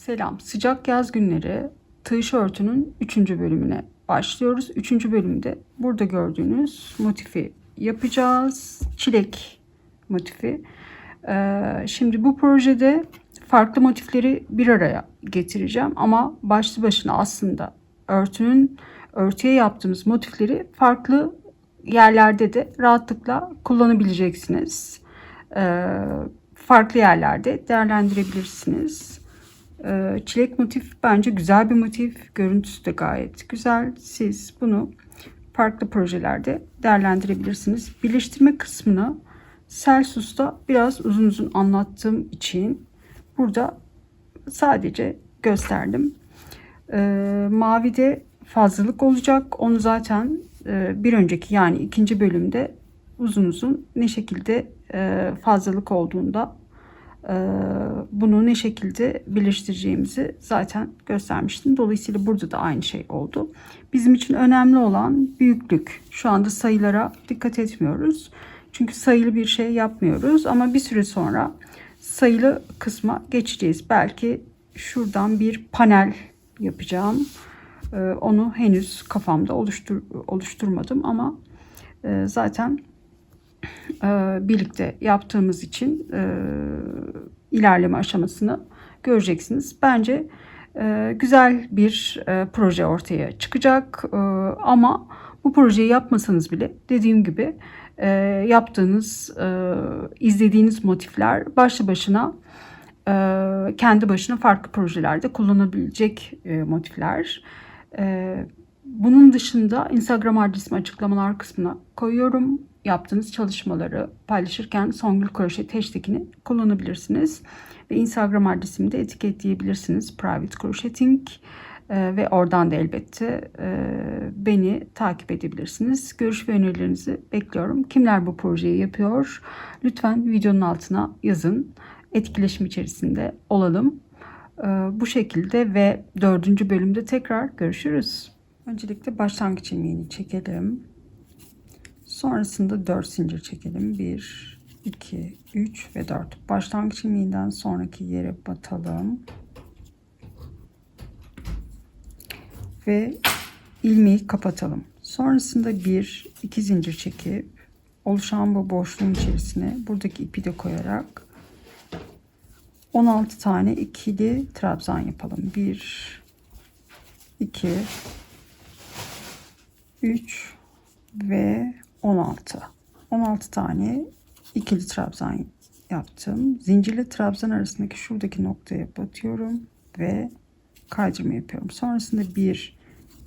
Selam. Sıcak yaz günleri tığ örtünün 3. bölümüne başlıyoruz. 3. bölümde burada gördüğünüz motifi yapacağız. Çilek motifi. Ee, şimdi bu projede farklı motifleri bir araya getireceğim ama başlı başına aslında örtünün örtüye yaptığımız motifleri farklı yerlerde de rahatlıkla kullanabileceksiniz. Ee, farklı yerlerde değerlendirebilirsiniz. Ee, çilek motif bence güzel bir motif. Görüntüsü de gayet güzel. Siz bunu farklı projelerde değerlendirebilirsiniz. Birleştirme kısmını Celsius'ta biraz uzun uzun anlattığım için burada sadece gösterdim. Ee, mavide fazlalık olacak. Onu zaten e, bir önceki yani ikinci bölümde uzun uzun ne şekilde e, fazlalık olduğunda bunu ne şekilde birleştireceğimizi zaten göstermiştim. Dolayısıyla burada da aynı şey oldu. Bizim için önemli olan büyüklük. Şu anda sayılara dikkat etmiyoruz. Çünkü sayılı bir şey yapmıyoruz ama bir süre sonra sayılı kısma geçeceğiz. Belki şuradan bir panel yapacağım. Ee, onu henüz kafamda oluştur oluşturmadım ama e, zaten birlikte yaptığımız için e, ilerleme aşamasını göreceksiniz. Bence e, güzel bir e, proje ortaya çıkacak ama bu projeyi yapmasanız bile dediğim gibi yaptığınız, izlediğiniz motifler başlı başına kendi başına farklı projelerde kullanabilecek motifler. Bunun dışında Instagram adresimi açıklamalar kısmına koyuyorum. Yaptığınız çalışmaları paylaşırken Songül Kroşet hashtagini kullanabilirsiniz. Ve Instagram adresimi de etiketleyebilirsiniz. Private Crocheting. Ee, ve oradan da elbette e, beni takip edebilirsiniz. Görüş ve önerilerinizi bekliyorum. Kimler bu projeyi yapıyor? Lütfen videonun altına yazın. Etkileşim içerisinde olalım. Ee, bu şekilde ve dördüncü bölümde tekrar görüşürüz. Öncelikle başlangıç ilmeğini çekelim. Sonrasında 4 zincir çekelim. 1, 2, 3 ve 4. Başlangıç ilmeğinden sonraki yere batalım. Ve ilmeği kapatalım. Sonrasında 1, 2 zincir çekip oluşan bu boşluğun içerisine buradaki ipi de koyarak 16 tane ikili trabzan yapalım. 1 2 3 ve 16. 16 tane ikili trabzan yaptım. Zincirli trabzan arasındaki şuradaki noktaya batıyorum ve kaydırma yapıyorum. Sonrasında 1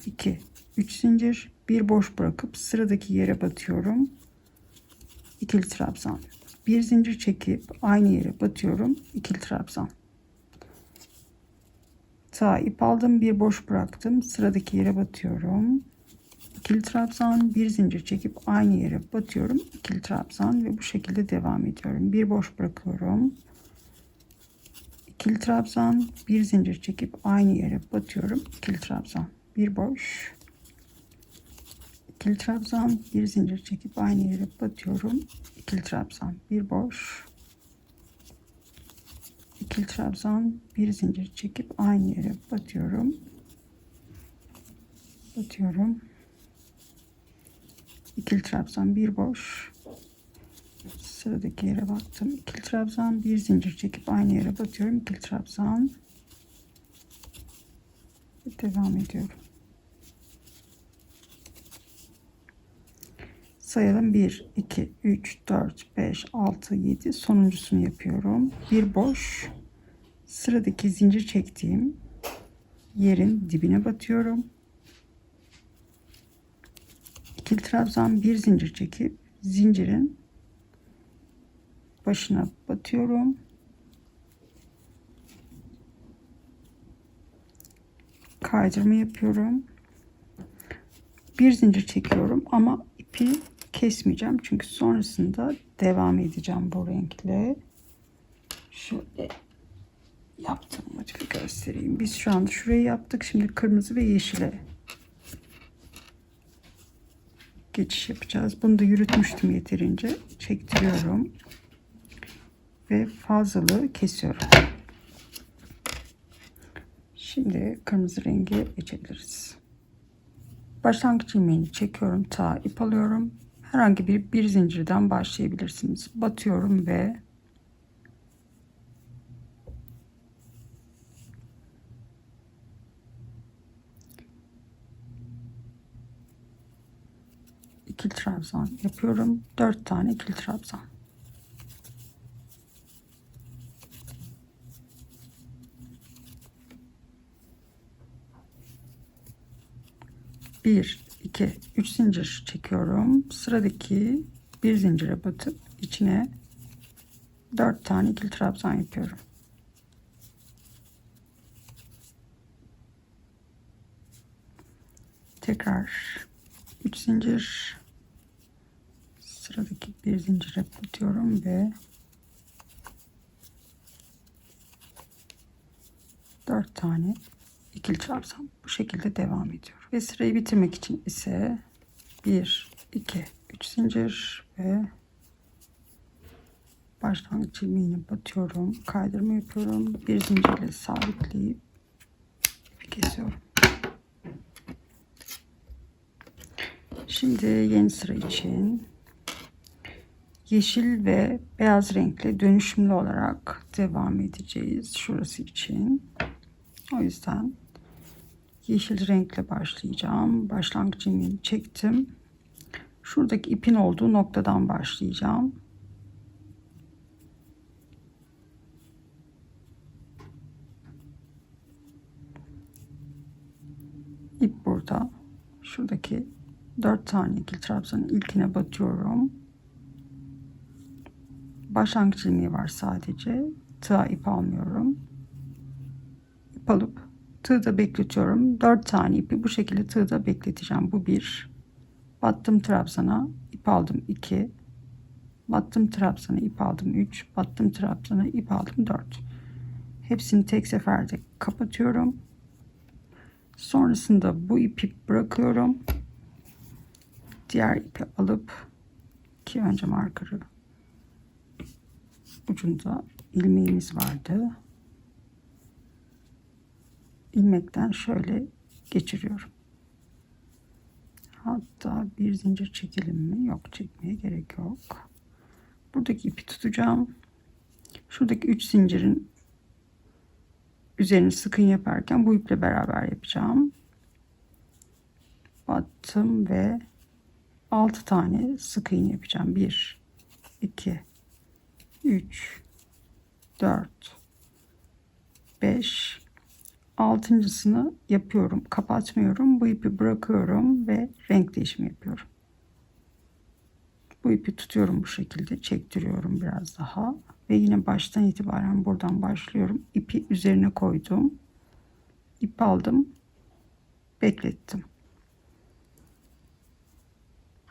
2 3 zincir, bir boş bırakıp sıradaki yere batıyorum. İkili trabzan. Bir zincir çekip aynı yere batıyorum. İkili trabzan. Sağ ip aldım, bir boş bıraktım. Sıradaki yere batıyorum ikili trabzan bir zincir çekip aynı yere batıyorum. İkili trabzan ve bu şekilde devam ediyorum. Bir boş bırakıyorum. İkili trabzan bir zincir çekip aynı yere batıyorum. İkili trabzan bir boş. İkili trabzan bir zincir çekip aynı yere batıyorum. İkili trabzan bir boş. İkili trabzan bir zincir çekip aynı yere batıyorum. Batıyorum ikili trabzan bir boş. Sıradaki yere baktım. İkili trabzan bir zincir çekip aynı yere batıyorum. İkili trabzan. Devam ediyorum. Sayalım. 1 2 3 4 5 6 7 sonuncusunu yapıyorum. Bir boş. Sıradaki zincir çektiğim yerin dibine batıyorum ikili trabzan bir zincir çekip zincirin başına batıyorum. Kaydırma yapıyorum. Bir zincir çekiyorum ama ipi kesmeyeceğim. Çünkü sonrasında devam edeceğim bu renkle. Şöyle motifi göstereyim. Biz şu anda şurayı yaptık. Şimdi kırmızı ve yeşile geçiş yapacağız. Bunu da yürütmüştüm yeterince. Çektiriyorum. Ve fazlalığı kesiyorum. Şimdi kırmızı rengi geçebiliriz. Başlangıç ilmeğini çekiyorum. Ta ip alıyorum. Herhangi bir bir zincirden başlayabilirsiniz. Batıyorum ve ikili trabzan yapıyorum. Dört tane ikili trabzan. Bir, iki, üç zincir çekiyorum. Sıradaki bir zincire batıp içine dört tane ikili trabzan yapıyorum. Tekrar 3 zincir sıradaki bir zincire batıyorum ve 4 tane ikili trabzan bu şekilde devam ediyorum. Ve sırayı bitirmek için ise 1 2 3 zincir ve başlangıç ilmeğine batıyorum. Kaydırma yapıyorum. Bir zincirle sabitleyip kesiyorum. Şimdi yeni sıra için yeşil ve beyaz renkle dönüşümlü olarak devam edeceğiz şurası için. O yüzden yeşil renkle başlayacağım. Başlangıç ilmeğini çektim. Şuradaki ipin olduğu noktadan başlayacağım. İp burada. Şuradaki 4 tane trabzanın ilkine batıyorum. Başlangıç ilmeği var sadece. Tığa ip almıyorum. İp alıp tığda bekletiyorum. 4 tane ipi bu şekilde tığda bekleteceğim. Bu bir. Battım trabzana ip aldım 2. Battım trabzana ip aldım 3. Battım trabzana ip aldım 4. Hepsini tek seferde kapatıyorum. Sonrasında bu ipi bırakıyorum diğer ipi alıp ki önce markarı ucunda ilmeğimiz vardı. ilmekten şöyle geçiriyorum. Hatta bir zincir çekelim mi? Yok çekmeye gerek yok. Buradaki ipi tutacağım. Şuradaki üç zincirin üzerini sıkın yaparken bu iple beraber yapacağım. Battım ve 6 tane sık iğne yapacağım. 1 2 3 4 5 altıncısını yapıyorum. Kapatmıyorum. Bu ipi bırakıyorum ve renk değişimi yapıyorum. Bu ipi tutuyorum bu şekilde. Çektiriyorum biraz daha. Ve yine baştan itibaren buradan başlıyorum. İpi üzerine koydum. İp aldım. Beklettim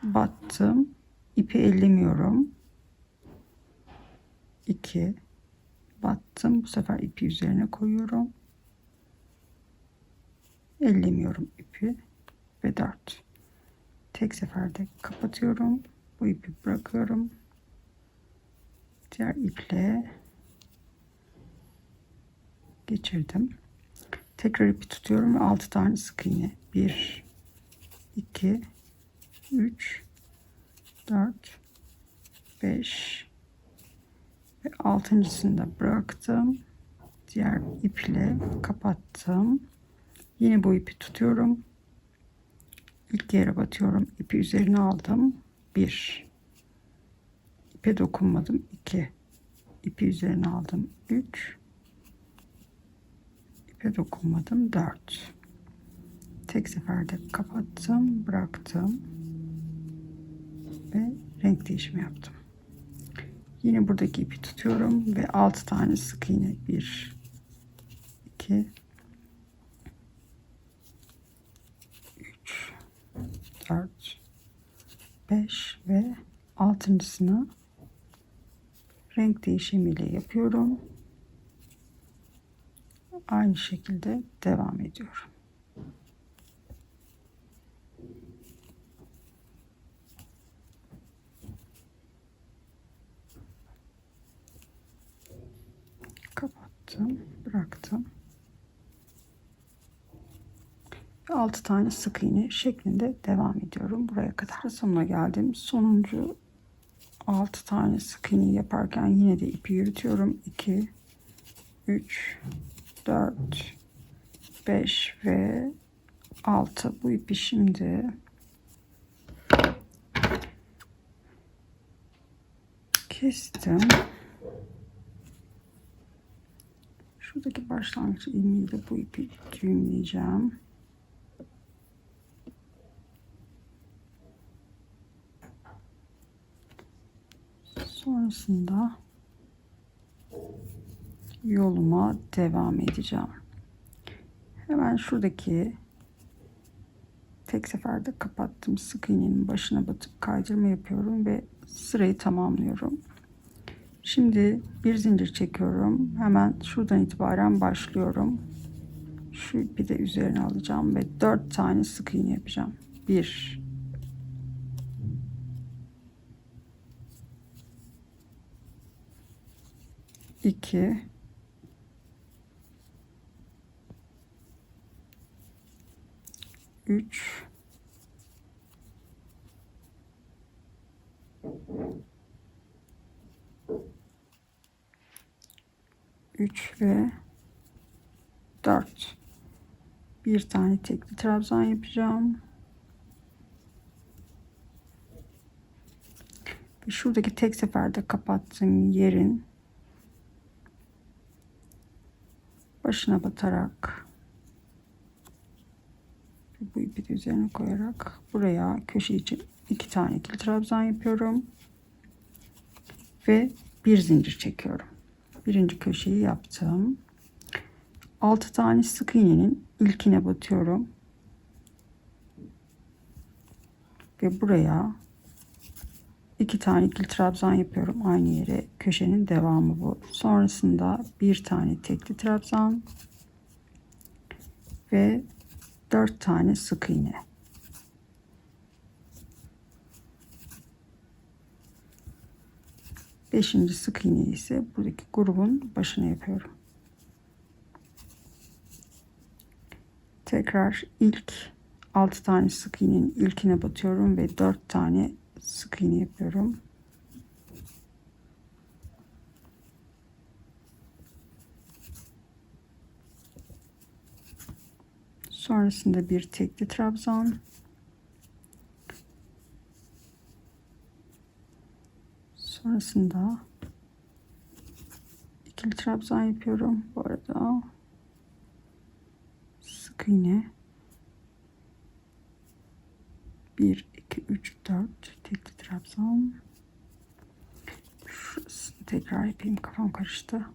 battım ipi ellemiyorum 2 battım. Bu sefer ipi üzerine koyuyorum. Ellemiyorum ipi ve 4 tek seferde kapatıyorum. Bu ipi bırakıyorum. Diğer iple geçirdim. Tekrar ipi tutuyorum ve 6 tane sık iğne. 1 2 3 4 5 ve altıncısını da bıraktım. Diğer iple kapattım. Yine bu ipi tutuyorum. İlk yere batıyorum. İpi üzerine aldım. 1 ipe dokunmadım. 2 ipi üzerine aldım. 3 ipe dokunmadım. 4 tek seferde kapattım, bıraktım ve renk değişimi yaptım. Yine buradaki ipi tutuyorum ve 6 tane sık iğne 1 2 3 4 5 ve altıncısını renk değişimiyle yapıyorum. Aynı şekilde devam ediyorum. Kapattım bıraktım ve 6 tane sık iğne şeklinde devam ediyorum buraya kadar. Sonuna geldim. Sonuncu 6 tane sık iğne yaparken yine de ipi yürütüyorum. 2 3 4 5 ve 6 bu ipi şimdi kestim. Şuradaki başlangıç ilmeğiyle bu ipi düğümleyeceğim. Sonrasında yoluma devam edeceğim. Hemen şuradaki tek seferde kapattığım sık iğnenin başına batıp kaydırma yapıyorum ve sırayı tamamlıyorum. Şimdi bir zincir çekiyorum. Hemen şuradan itibaren başlıyorum. Şu ipi de üzerine alacağım ve dört tane sık iğne yapacağım. Bir, iki, üç, 3 ve 4 bir tane tekli trabzan yapacağım. Ve şuradaki tek seferde kapattığım yerin başına batarak bu ipi de üzerine koyarak buraya köşe için iki tane ikili trabzan yapıyorum. Ve bir zincir çekiyorum birinci köşeyi yaptım. 6 tane sık iğnenin ilkine batıyorum. Ve buraya iki tane ikili trabzan yapıyorum aynı yere. Köşenin devamı bu. Sonrasında bir tane tekli trabzan ve dört tane sık iğne. Beşinci sık iğneyi ise buradaki grubun başına yapıyorum. Tekrar ilk 6 tane sık iğnenin ilkine batıyorum ve 4 tane sık iğne yapıyorum. Sonrasında bir tekli trabzan Sonrasında ikili trabzan yapıyorum. Bu arada. Sık iğne. 1 2 3 4 tekli trabzan. Şurasını tekrar yapayım kafam karıştı.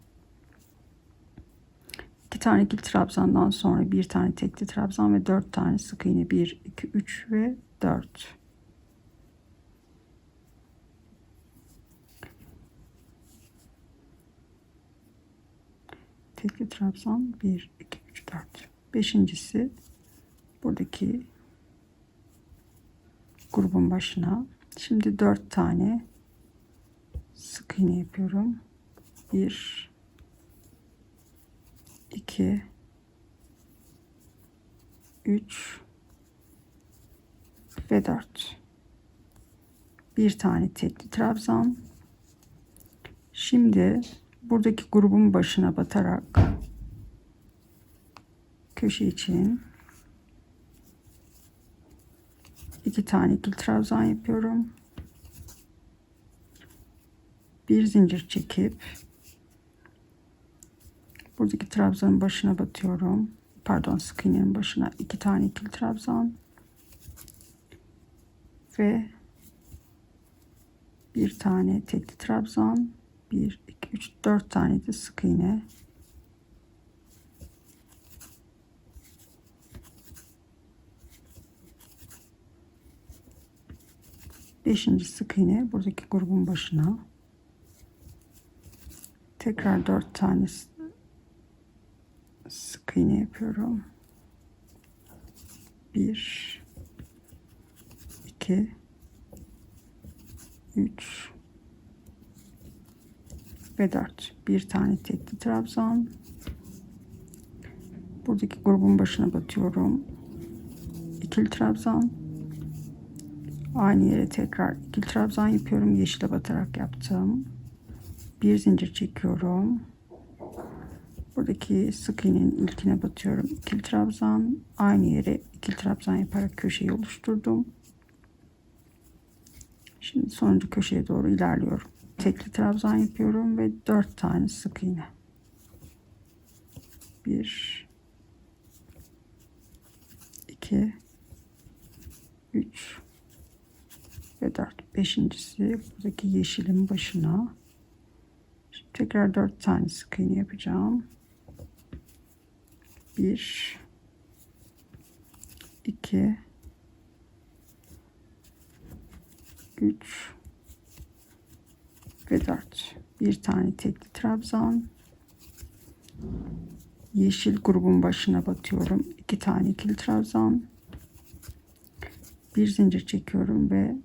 İki tane ikili trabzandan sonra bir tane tekli trabzan ve dört tane sık iğne. 1 2 3 ve 4 tekli trabzan 1 2 3 4 beşincisi buradaki grubun başına. Şimdi 4 tane sık iğne yapıyorum. 1 2 3 ve 4 bir tane tekli trabzan şimdi buradaki grubun başına batarak köşe için iki tane ikili trabzan yapıyorum. Bir zincir çekip buradaki trabzanın başına batıyorum. Pardon sık iğnenin başına iki tane ikili trabzan ve bir tane tekli trabzan 1 2 3 4 tane de sık iğne Beşinci sık iğne buradaki grubun başına tekrar dört tane sık iğne yapıyorum. Bir, iki, üç, ve 4. Bir tane tekli trabzan. Buradaki grubun başına batıyorum. ikili trabzan. Aynı yere tekrar ikili trabzan yapıyorum. Yeşile batarak yaptım. Bir zincir çekiyorum. Buradaki sık iğnenin ilkine batıyorum. İkili trabzan. Aynı yere ikili trabzan yaparak köşeyi oluşturdum. Şimdi sonuncu köşeye doğru ilerliyorum. Tekli trabzan yapıyorum ve dört tane sık iğne. Bir, iki, üç ve dört. Beşincisi buradaki yeşilin başına. Şimdi tekrar dört tane sık iğne yapacağım. Bir, iki, ve dört. Bir tane tekli trabzan. Yeşil grubun başına batıyorum. iki tane ikili trabzan. Bir zincir çekiyorum ve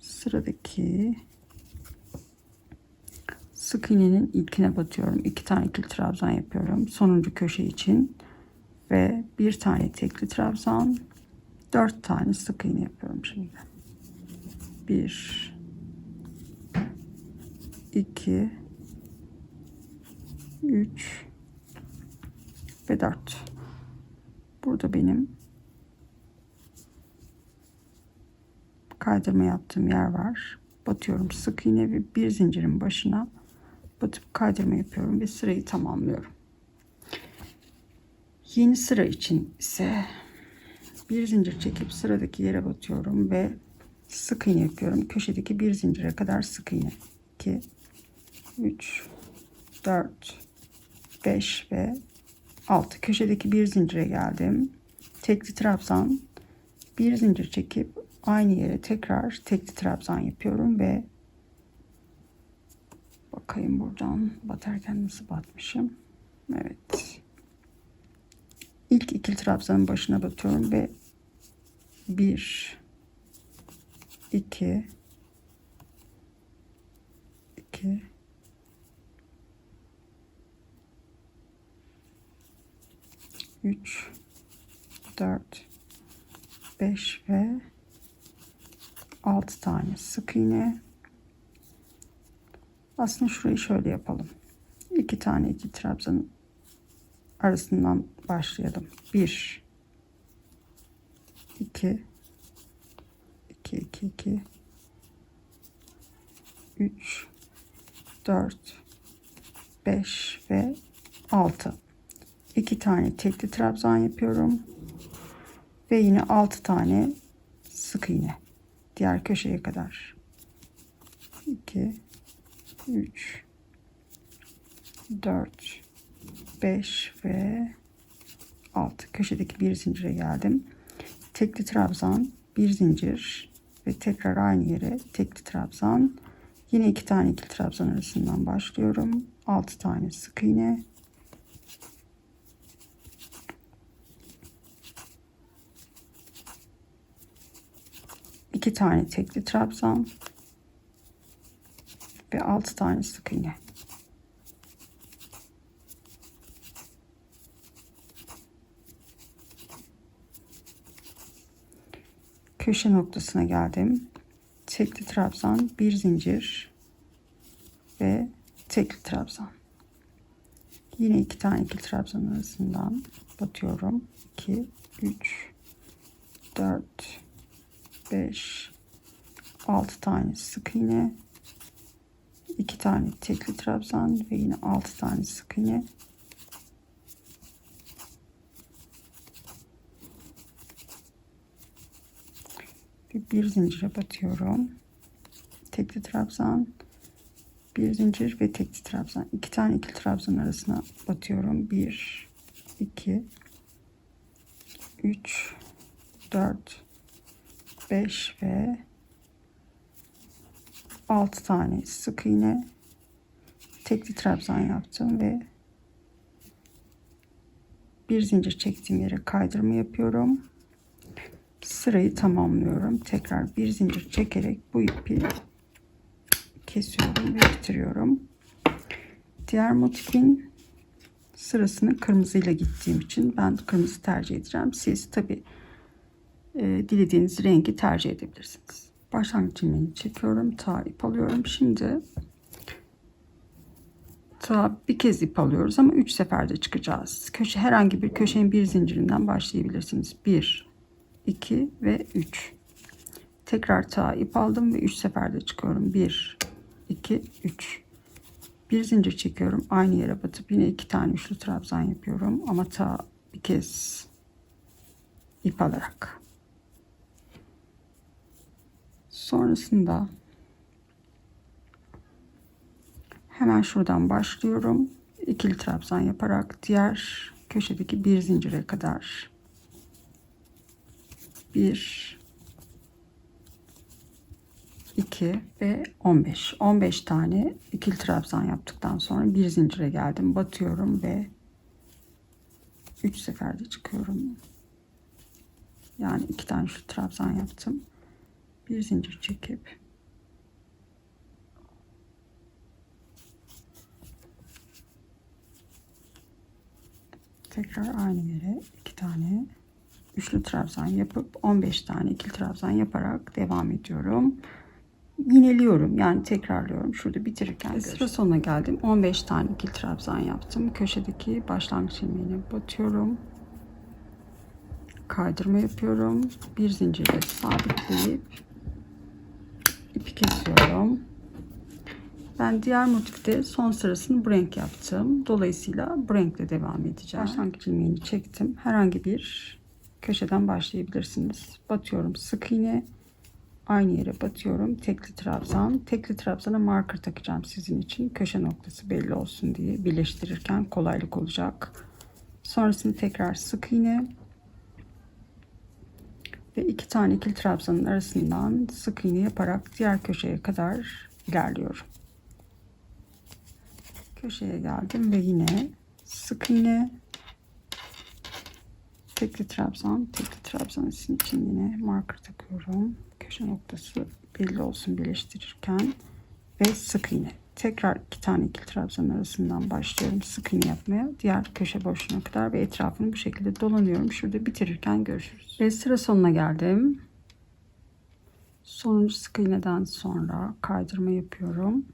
sıradaki sık iğnenin ilkine batıyorum. iki tane ikili trabzan yapıyorum. Sonuncu köşe için ve bir tane tekli trabzan. Dört tane sık iğne yapıyorum şimdi. Bir, iki, üç ve dört. Burada benim kaydırma yaptığım yer var. Batıyorum sık iğne ve bir zincirin başına batıp kaydırma yapıyorum ve sırayı tamamlıyorum. Yeni sıra için ise bir zincir çekip sıradaki yere batıyorum ve sık iğne yapıyorum. Köşedeki bir zincire kadar sık iğne. 2 3 4 5 ve 6 köşedeki bir zincire geldim. Tekli trabzan bir zincir çekip aynı yere tekrar tekli trabzan yapıyorum ve bakayım buradan batarken nasıl batmışım. Evet. İlk ikili trabzanın başına batıyorum ve 1 2 2 3 4 5 ve 6 tane sık iğne. Aslında şurayı şöyle yapalım. 2 tane iki trabzanın arasından başlayalım. 1 2 2 2 2 3 4 5 ve 6 2 tane tekli trabzan yapıyorum. Ve yine 6 tane sık iğne. Diğer köşeye kadar. 2 3 4 5 ve 6 köşedeki bir zincire geldim. Tekli trabzan bir zincir ve tekrar aynı yere tekli trabzan. Yine iki tane ikili trabzan arasından başlıyorum. 6 tane sık iğne iki tane tekli trabzan ve 6 tane sık iğne köşe noktasına geldim. Tekli trabzan, bir zincir ve tekli trabzan. Yine iki tane ikili trabzan arasından batıyorum. 2, 3, 4, 5, 6 tane sık iğne. 2 tane tekli trabzan ve yine 6 tane sık iğne. bir zincire batıyorum. Tekli trabzan, bir zincir ve tekli trabzan. iki tane ikili trabzan arasına batıyorum. Bir, iki, üç, dört, beş ve altı tane sık iğne tekli trabzan yaptım ve bir zincir çektiğim yere kaydırma yapıyorum sırayı tamamlıyorum. Tekrar bir zincir çekerek bu ipi kesiyorum ve bitiriyorum. Diğer motifin sırasını kırmızıyla gittiğim için ben kırmızı tercih edeceğim. Siz tabi e, dilediğiniz rengi tercih edebilirsiniz. Başlangıç ilmeğini çekiyorum. Ta ip alıyorum. Şimdi ta bir kez ip alıyoruz ama 3 seferde çıkacağız. Köşe herhangi bir köşenin bir zincirinden başlayabilirsiniz. 1 2 ve 3. Tekrar ta ip aldım ve 3 seferde çıkıyorum. 1 2 3. Bir zincir çekiyorum. Aynı yere batıp yine iki tane üçlü trabzan yapıyorum ama ta bir kez ip alarak. Sonrasında hemen şuradan başlıyorum. İkili trabzan yaparak diğer köşedeki bir zincire kadar bir 2 ve 15. 15 tane ikili trabzan yaptıktan sonra bir zincire geldim. Batıyorum ve 3 seferde çıkıyorum. Yani iki tane şu trabzan yaptım. Bir zincir çekip tekrar aynı yere iki tane üçlü trabzan yapıp 15 tane ikili trabzan yaparak devam ediyorum yineliyorum yani tekrarlıyorum. Şurada bitirirken Ve sıra sonuna geldim. 15 tane ikili trabzan yaptım. Köşedeki başlangıç ilmeğine batıyorum. Kaydırma yapıyorum. Bir zincirle sabitleyip ipi kesiyorum. Ben diğer motifte son sırasını bu renk yaptım. Dolayısıyla bu renkle devam edeceğim. Başlangıç ilmeğini çektim. Herhangi bir köşeden başlayabilirsiniz. Batıyorum sık iğne aynı yere batıyorum. Tekli trabzan. Tekli trabzana marker takacağım sizin için. Köşe noktası belli olsun diye birleştirirken kolaylık olacak. Sonrasında tekrar sık iğne ve iki tane ikili trabzanın arasından sık iğne yaparak diğer köşeye kadar ilerliyorum. Köşeye geldim ve yine sık iğne tekli trabzan, tekli trabzan için yine marker takıyorum köşe noktası belli olsun birleştirirken ve sık iğne. Tekrar iki tane ikili trabzan arasından başlıyorum sık iğne yapmaya. Diğer köşe boşluğuna kadar ve etrafını bu şekilde dolanıyorum. Şurada bitirirken görüşürüz. Ve sıra sonuna geldim. Sonuncu sık iğneden sonra kaydırma yapıyorum.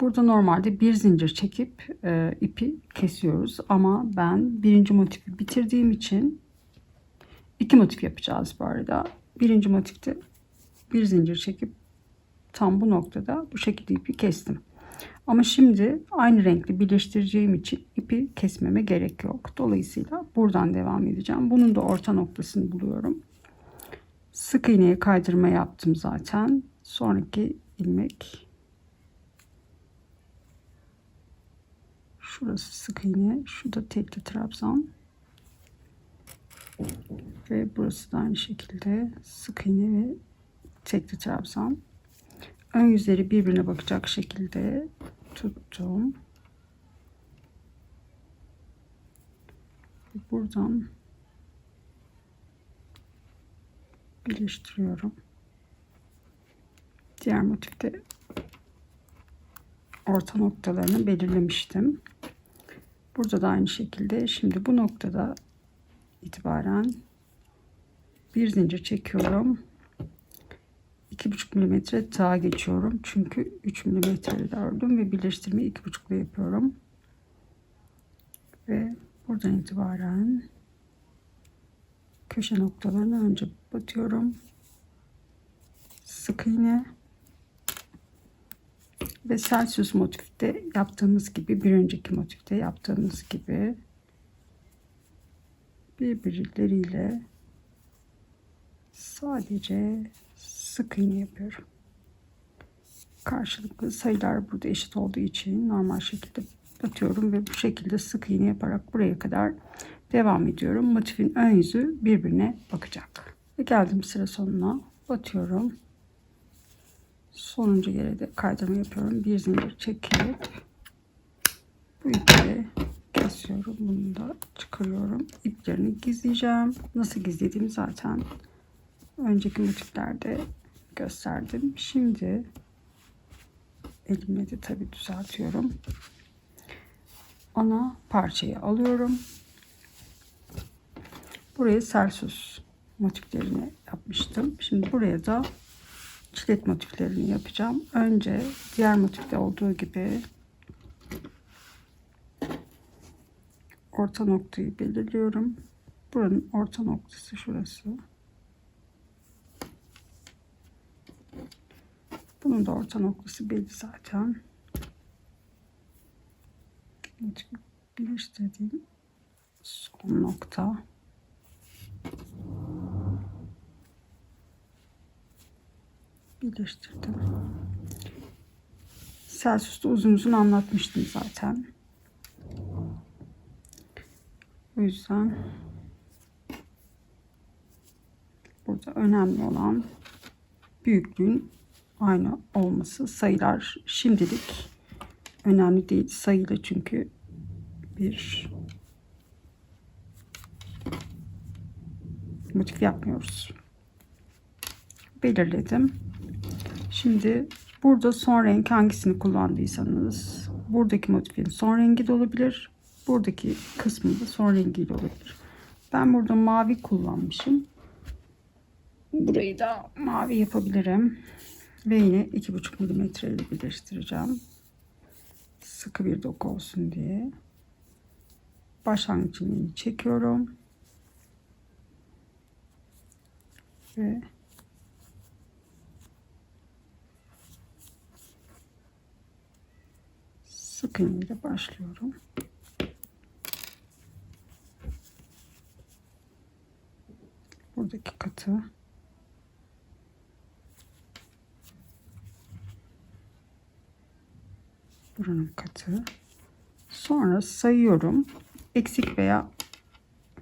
Burada normalde bir zincir çekip e, ipi kesiyoruz ama ben birinci motifi bitirdiğim için iki motif yapacağız bu arada birinci motifte bir zincir çekip tam bu noktada bu şekilde ipi kestim. Ama şimdi aynı renkli birleştireceğim için ipi kesmeme gerek yok. Dolayısıyla buradan devam edeceğim. Bunun da orta noktasını buluyorum. Sık iğneye kaydırma yaptım zaten. Sonraki ilmek şurası sık iğne, şu tekli trabzan. Ve burası da aynı şekilde sık iğne ve tekli trabzan. Ön yüzleri birbirine bakacak şekilde tuttum. Buradan birleştiriyorum. Diğer motifte orta noktalarını belirlemiştim. Burada da aynı şekilde şimdi bu noktada itibaren bir zincir çekiyorum. 2,5 milimetre daha geçiyorum. Çünkü 3 milimetre ördüm ve birleştirmeyi 2,5 ile yapıyorum. Ve buradan itibaren köşe noktalarına önce batıyorum. Sık iğne ve Celsius motifte yaptığımız gibi bir önceki motifte yaptığımız gibi birbirleriyle sadece sık iğne yapıyorum. Karşılıklı sayılar burada eşit olduğu için normal şekilde batıyorum ve bu şekilde sık iğne yaparak buraya kadar devam ediyorum. Motifin ön yüzü birbirine bakacak. Ve geldim sıra sonuna batıyorum. Sonuncu yere de kaydırma yapıyorum. Bir zincir çekip bu ipi kesiyorum. Bunu da çıkarıyorum. İplerini gizleyeceğim. Nasıl gizlediğimi zaten önceki motiflerde gösterdim. Şimdi elimle de tabi düzeltiyorum. ana parçayı alıyorum. Buraya Celsius motiflerini yapmıştım. Şimdi buraya da çilek motiflerini yapacağım. Önce diğer motifte olduğu gibi orta noktayı belirliyorum. Buranın orta noktası şurası. Bunun da orta noktası belli zaten. Birleştirdiğim son nokta. birleştirdim. Celsius'ta uzun uzun anlatmıştım zaten. O yüzden burada önemli olan büyüklüğün aynı olması. Sayılar şimdilik önemli değil. Sayıyla çünkü bir motif yapmıyoruz. Belirledim. Şimdi burada son renk hangisini kullandıysanız buradaki motifin son rengi de olabilir. Buradaki kısmı da son rengiyle olabilir. Ben burada mavi kullanmışım. Burayı da mavi yapabilirim. Ve yine 2,5 milimetre ile birleştireceğim. Sıkı bir doku olsun diye. Başlangıç ilmeğini çekiyorum. Ve sık iğne ile başlıyorum. Buradaki katı buranın katı sonra sayıyorum eksik veya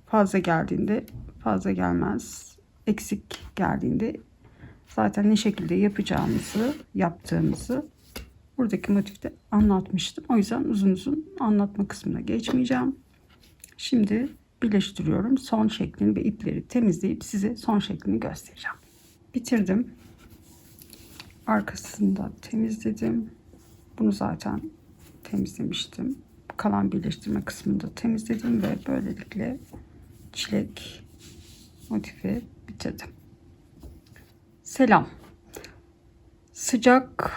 fazla geldiğinde fazla gelmez eksik geldiğinde zaten ne şekilde yapacağımızı yaptığımızı buradaki motifte anlatmıştım. O yüzden uzun uzun anlatma kısmına geçmeyeceğim. Şimdi birleştiriyorum. Son şeklini ve ipleri temizleyip size son şeklini göstereceğim. Bitirdim. Arkasını da temizledim. Bunu zaten temizlemiştim. Kalan birleştirme kısmını da temizledim ve böylelikle çilek motifi bitirdim. Selam. Sıcak